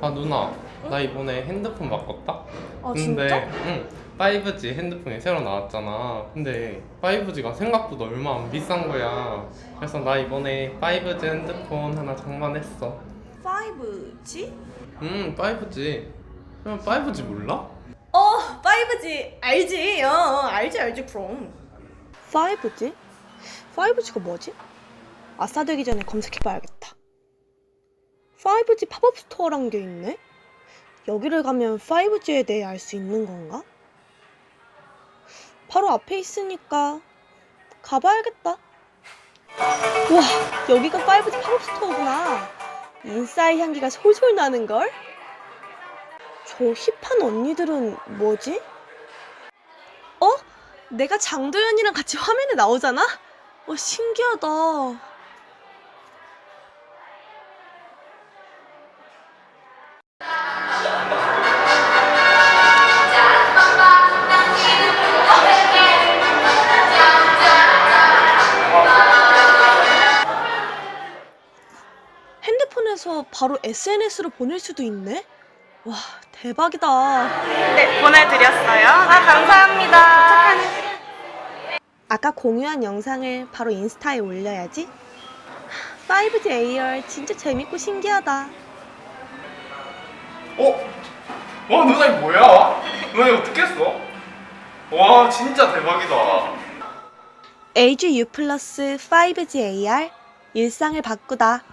아 누나 나 이번에 핸드폰 바꿨다? 아 근데 진짜? 응 5G 핸드폰이 새로 나왔잖아 근데 5G가 생각보다 얼마 안 비싼 거야 그래서 나 이번에 5G 핸드폰 하나 장만했어 5G? 음 5G 그럼 5G 몰라? 어 5G 알지 어 알지 알지 그럼 5G? 5G가 뭐지? 아싸 되기 전에 검색해봐야겠다 5G 팝업 스토어란 게 있네? 여기를 가면 5G에 대해 알 수 있는 건가? 바로 앞에 있으니까 가봐야겠다 와 여기가 5G 팝업 스토어구나 인싸의 향기가 솔솔 나는걸? 저 힙한 언니들은 뭐지? 어? 내가 장도연이랑 같이 화면에 나오잖아? 어, 신기하다. 핸드폰에서 바로 SNS로 보낼 수도 있네? 와, 대박이다. 네, 보내드렸어요. 아, 감사합니다. 아까 공유한 영상을 바로 인스타에 올려야지. 5G AR 진짜 재밌고 신기하다. 어? 와 누나 이거 뭐야? 누나 이거 어떻게 했어? 와 진짜 대박이다 LG U 플러스 5G AR 일상을 바꾸다.